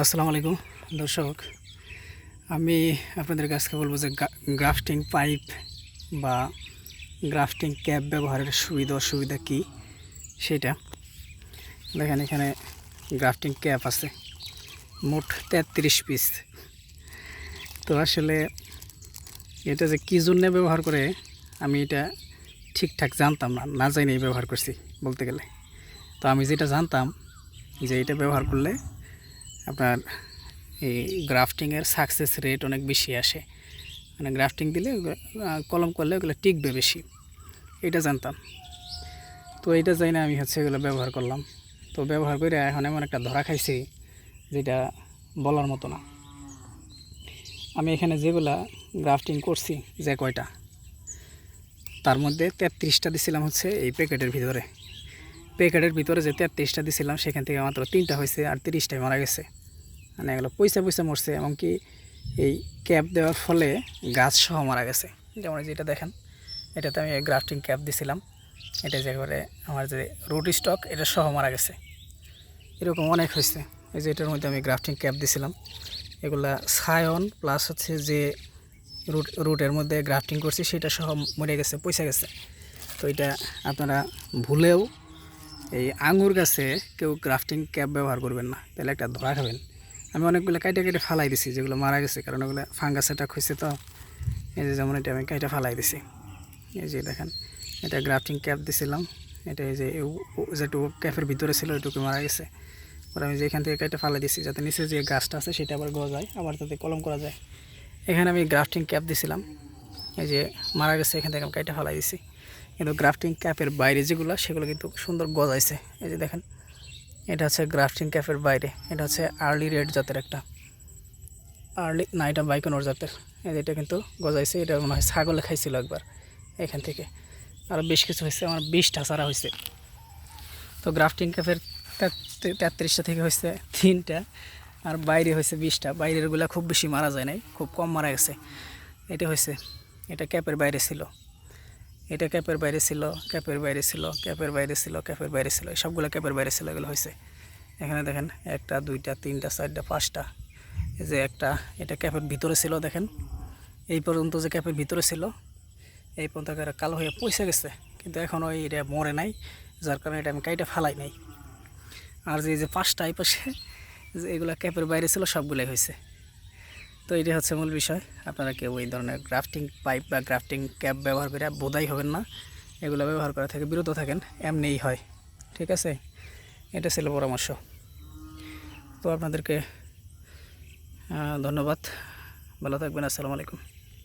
আসসালামু আলাইকুম, দর্শক। আমি আপনাদের কাছে বলব যে গ্রাফটিং পাইপ বা গ্রাফটিং ক্যাপ ব্যবহারের সুবিধা অসুবিধা কী সেটা। দেখেন এখানে গ্রাফটিং ক্যাপ আছে, মোট তেত্রিশ পিস। তো আসলে এটা যে কী জন্যে ব্যবহার করে আমি এটা ঠিকঠাক জানতাম না না জানিয়ে ব্যবহার করছি বলতে গেলে। তো আমি যেটা জানতাম যে এটা ব্যবহার করলে আপনার এই গ্রাফটিংয়ের সাকসেস রেট অনেক বেশি আসে। মানে গ্রাফটিং দিলে কলম করলে ওগুলো টিকবে বেশি। এটা জানতাম। তো এটা যাই না আমি হচ্ছে এগুলো ব্যবহার করলাম। তো ব্যবহার করে এখন এমন একটা ধরা খাইছি যেটা বলার মতো না। আমি এখানে যেগুলা গ্রাফটিং করছি, যে কয়টা, তার মধ্যে তেত্রিশটা দিছিলাম হচ্ছে এই প্যাকেটের ভিতরে। প্যাকেটের ভিতরে যে তেত্রিশটা দিছিলাম, সেখান থেকে মাত্র তিনটা হয়েছে আর তিরিশটাই মারা গেছে। মানে এগুলো পয়সা পয়সা মরছে, এমনকি এই ক্যাপ দেওয়ার ফলে গাছ সহ মারা গেছে। যেমন যেটা দেখেন, এটাতে আমি গ্রাফটিং ক্যাপ দিছিলাম। এটা যে একেবারে আমার যে রুট স্টক, এটা সহ মারা গেছে। এরকম অনেক হয়েছে। এই যে এটার মধ্যে আমি গ্রাফটিং ক্যাপ দিছিলাম। এগুলা সায়ন প্লাস হচ্ছে যে রুট, রুটের মধ্যে গ্রাফটিং করছি, সেটা সহ মরে গেছে, পয়সা গেছে। তো এটা আপনারা ভুলেও এই আঙুর গাছে কেউ গ্রাফটিং ক্যাপ ব্যবহার করবেন না, তাহলে একটা ধরা খাবেন। আমি অনেকগুলো কাইটে কেটে ফালাই দিছি, যেগুলো মারা গেছে, কারণ ওগুলো ফাঙ্গাস অ্যাটাক হয়েছে তো। এই যে যেমন এটা আমি কাইটে ফালাই দিছি। এই যে দেখেন, এটা গ্রাফটিং ক্যাপ দিছিলাম। এটা এই যে যেটুকু ক্যাপের ভিতরে ছিল ওইটুকু মারা গেছে। ওরা আমি যে এখান থেকে কাইটে ফালাই দিছি, যাতে নিচে যে গাছটা আছে, সেটা আবার গজায়, আবার তাতে কলম করা যায়। এখানে আমি গ্রাফটিং ক্যাপ দিছিলাম। এই যে মারা গেছে, এখান থেকে আমি কাইটে ফালাই দিছি। কিন্তু গ্রাফটিং ক্যাপের বাইরে যেগুলো, সেগুলো কিন্তু সুন্দর গজাইছে। এই যে দেখেন, এটা হচ্ছে গ্রাফটিং ক্যাপের বাইরে। এটা হচ্ছে আর্লি রেড জাতের একটা। আর্লি না, এটা বাইকনোর জাতের। এটা কিন্তু গজাইছে, এটা মনে হয় ছাগলে খাইছিল একবার এখান থেকে। আরও বেশ কিছু হয়েছে, আমার বিশটা ছাড়া হয়েছে। তো গ্রাফটিং ক্যাপের তেত্রিশটা থেকে হয়েছে তিনটা, আর বাইরে হয়েছে বিশটা। বাইরেরগুলো খুব বেশি মারা যায় নাই, খুব কম মারা গেছে। এটা হয়েছে, এটা ক্যাপের বাইরে ছিল। এটা ক্যাপের বাইরে ছিল, ক্যাপের বাইরে ছিল, ক্যাপের বাইরে ছিল, ক্যাপের বাইরে ছিল সবগুলো ক্যাপের বাইরে ছিল, এগুলো হয়েছে। এখানে দেখেন একটা, দুইটা, তিনটা, চারটা, পাঁচটা। এই যে একটা, এটা ক্যাপের ভিতরে ছিল, দেখেন। এই পর্যন্ত যে ক্যাপের ভিতরে ছিল, এই পর্যন্ত কালো হয়ে পয়সা গেছে, কিন্তু এখন ওই এটা মরে নাই, যার কারণে এটা আমি কাইটা ফালাই নাই। আর যে যে পাঁচটা এই পাশে, যে এগুলো ক্যাপের বাইরে ছিল, সবগুলোই হয়েছে। তো এটা হচ্ছে মূল বিষয়। আপনারা কেউ এই ধরনের গ্রাফটিং পাইপ বা গ্রাফটিং ক্যাপ ব্যবহার করে বোধাই হবেন না। এগুলো ব্যবহার করা থেকে বিরত থাকেন, এমনিই হয়। ঠিক আছে? এটা ছিল পরামর্শ। তো আপনাদেরকে ধন্যবাদ। ভালো থাকবেন, আসসালামু আলাইকুম।